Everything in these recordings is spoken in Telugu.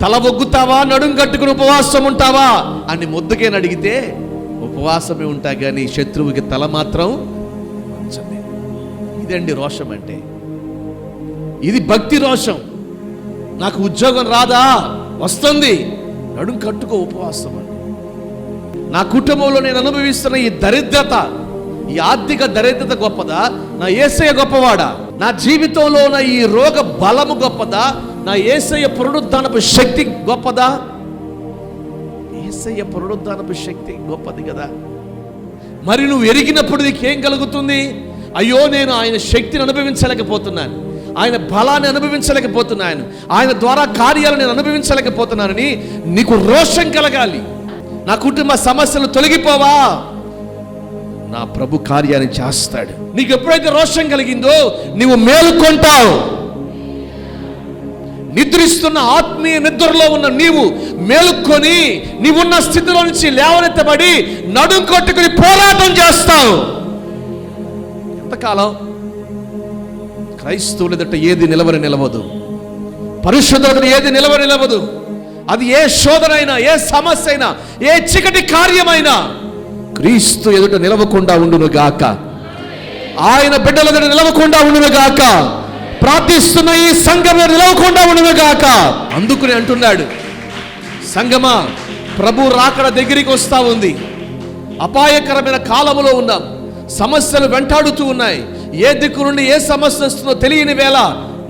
తల ఒగ్గుతావా నడుం కట్టుకుని ఉపవాసం ఉంటావా? అని ముద్దుకేని అడిగితే ఉపవాసమే ఉంటా కానీ శత్రువుకి తల మాత్రం వంచండి ఇదండి రోషం అంటే. ఇది భక్తి రోషం. నాకు ఉద్యోగం రాదా? వస్తుంది. నడుం కట్టుకో ఉపవాసం అండి నా కుటుంబంలో నేను అనుభవిస్తున్న ఈ దరిద్రత ఈ ఆర్థిక దరిద్రత గొప్పదా? నా ఏసయ గొప్పవాడా? నా జీవితంలో ఉన్న ఈ రోగ బలము గొప్పదా? నా ఏసయ్య పునరుద్ధానపు శక్తి గొప్పదా? ఏసయ్య పునరుద్ధానపు శక్తి గొప్పది కదా. మరి నువ్వు ఎరిగినప్పుడు నీకేం కలుగుతుంది? అయ్యో నేను ఆయన శక్తిని అనుభవించలేకపోతున్నాను. ఆయన బలాన్ని అనుభవించలేకపోతున్నాను. ఆయన ద్వారా కార్యాలు నేను అనుభవించలేకపోతున్నానని నీకు రోషం కలగాలి. నా కుటుంబ సమస్యలు తొలగిపోవా? నా ప్రభు కార్యాన్ని చేస్తాడు. నీకు ఎప్పుడైతే రోషం కలిగిందో నీవు మేలుకొంటావు. నిద్రిస్తున్న ఆత్మీయ నిద్రలో ఉన్న నీవు మేలుకొని నీవున్న స్థితిలో నుంచి లేవనెత్తబడి నడుం కొట్టుకుని పోరాటం చేస్తావు. ఎంతకాలం? క్రైస్తవుల ఎదుట ఏది నిలవని నిలవదు. పరిశుద్ధత ఏది నిలవరి నిలవదు. అది ఏ శోధనైనా ఏ సమస్య అయినా ఏ చికటి కార్యమైనా క్రీస్తు ఎదుట నిలవకుండా ఉండును గాక ఆయన బిడ్డల ఎదుట నిలవకుండా ఉండును గాక ప్రార్థిస్తున్న ఈ సంఘం నిలవకుండా ఉండును గాక. అందుకుని అంటున్నాడు సంగమా ప్రభు రాకడ దగ్గరికి వస్తా ఉంది. అపాయకరమైన కాలములో ఉన్నాం. సమస్యలు వెంటాడుతూ ఉన్నాయి. ఏ దిక్కు నుండి ఏ సమస్య వస్తుందో తెలియని వేళ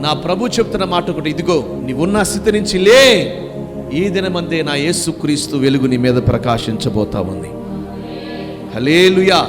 నా ప్రభు చెప్తున్న మాట ఒకటి ఇదిగో నీవున్న స్థితి నుంచి లే ఈ దినమందే నా యేసుక్రీస్తు వెలుగు నీ మీద ప్రకాశించబోతా ఉంది. హలేలుయా